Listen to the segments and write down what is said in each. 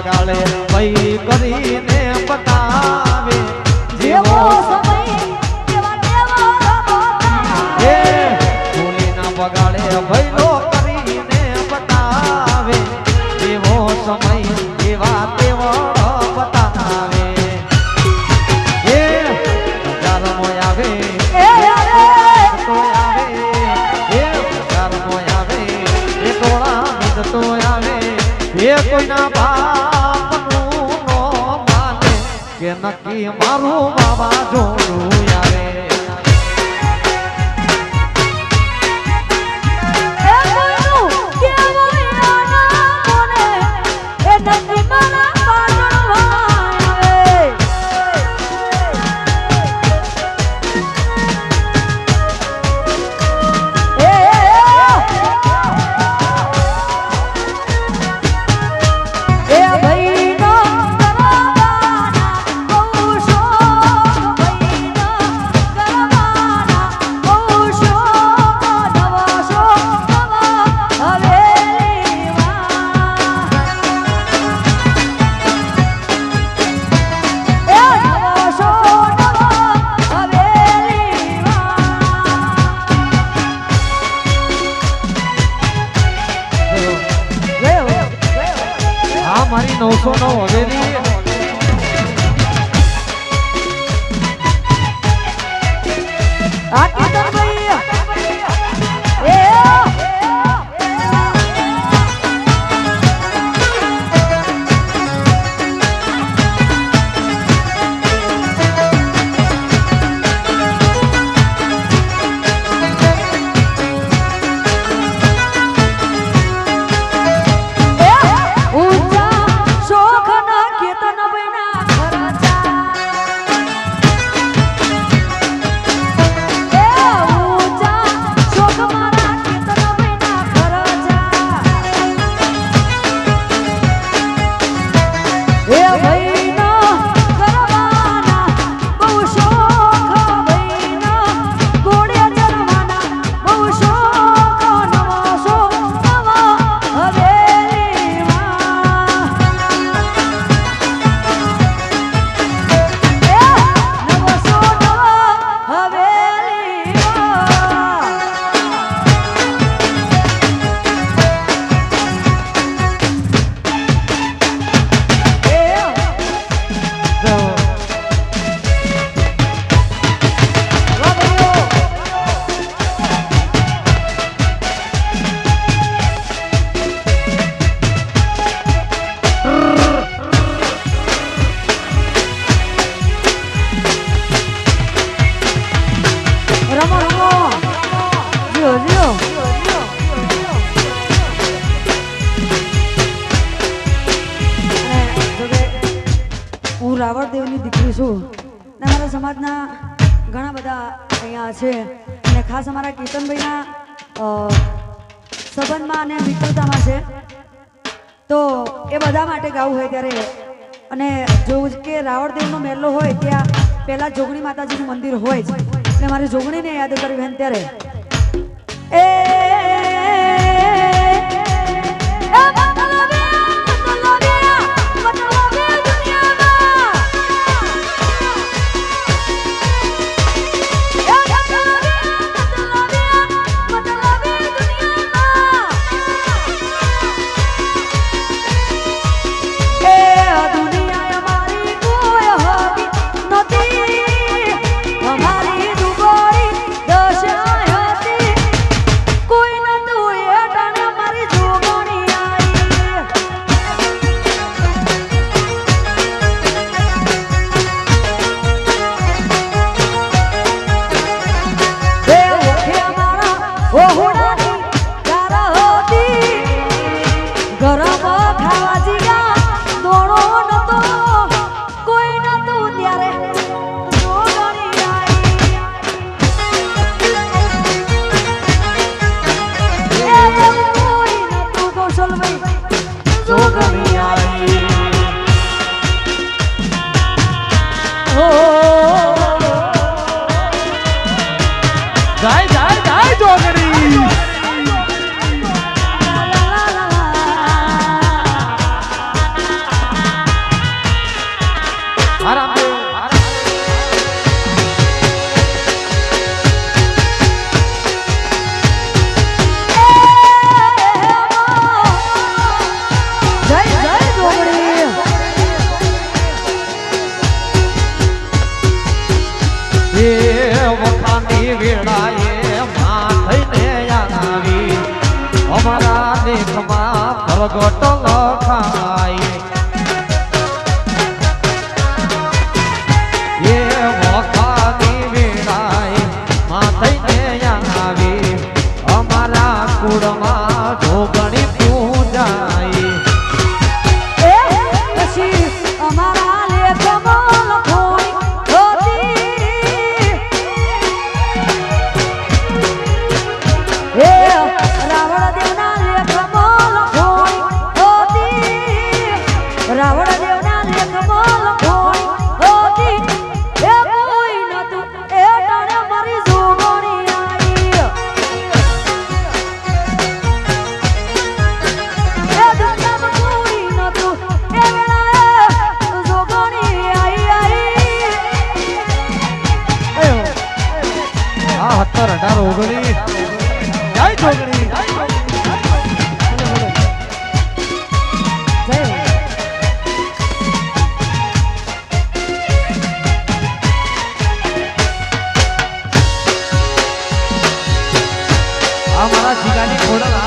બગાડે ભઈ કરીને બતાવે જેવો સમય ભૂલી ના બગાડે ભઈલો કરીને બતાવે એવો સમય એવા તેવા કોઈના બાપનું ન માને કે નક્કી મારું બાવા જોડું સોનો હવે না છે. અને ખાસ અમારા કેતનભાઈના સંબંધમાં અને મિત્રતામાં છે. તો એ બધા માટે ગાવું હોય ત્યારે. અને જો કે રાવળદેવનો મેલો હોય ત્યાં પહેલાં જોગણી માતાજીનું મંદિર હોય છે એટલે મારી જોગણીને યાદ કરવી બેન ત્યારે. એ જાય જાય જાય જોગણી હો. આ મારા જીગાની ખોડલ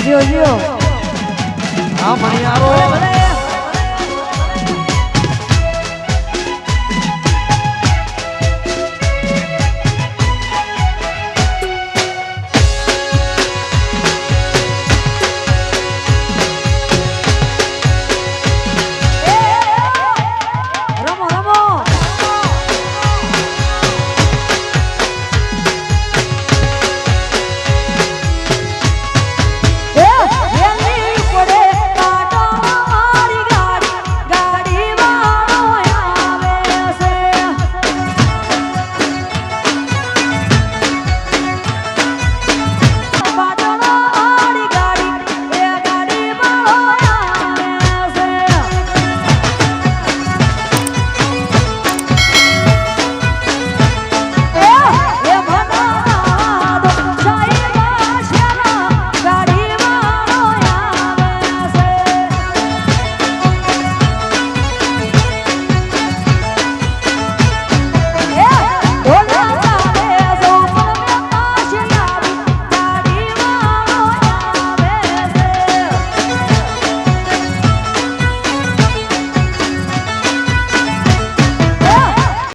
જો જો હા મણિયારો